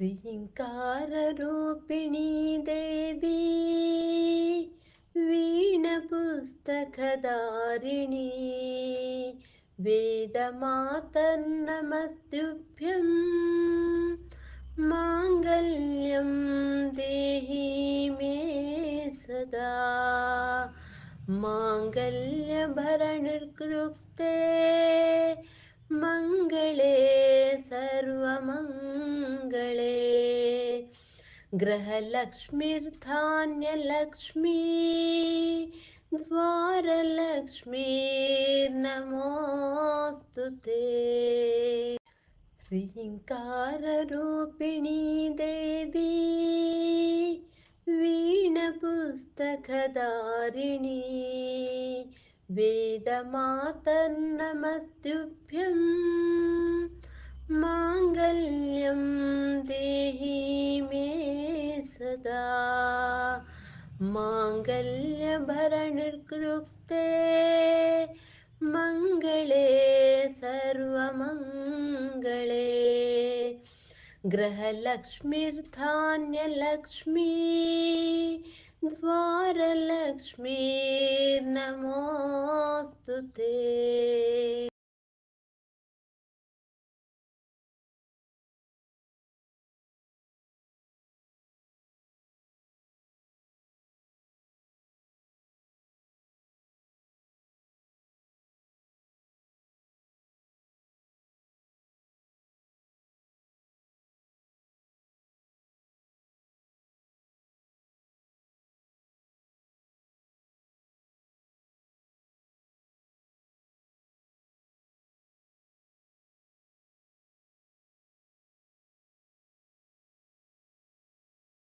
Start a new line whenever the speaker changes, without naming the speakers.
ह्रीङ्काररूपिणी देवी वीणपुस्तकदारिणी वेदमातर्नमस्तुभ्यं माङ्गल्यं देहि मे सदा। माङ्गल्यभरणकृक्ते मङ्गले सर्वमङ्गले। ग्रहलक्ष्मीर्धान्यलक्ष्मी द्वारलक्ष्मीर्नमोऽस्तु ते। ह्रीङ्काररूपिणी देवी वीणपुस्तकदारिणी वेदमातर्नमस्तुभ्यं माङ्गल्यं देहि मे सदा। माङ्गल्यभरणकृक्ते मङ्गले सर्वमङ्गले। ग्रहलक्ष्मीर्धान्यलक्ष्मी द्वारलक्ष्मीर्नमोऽस्तु ते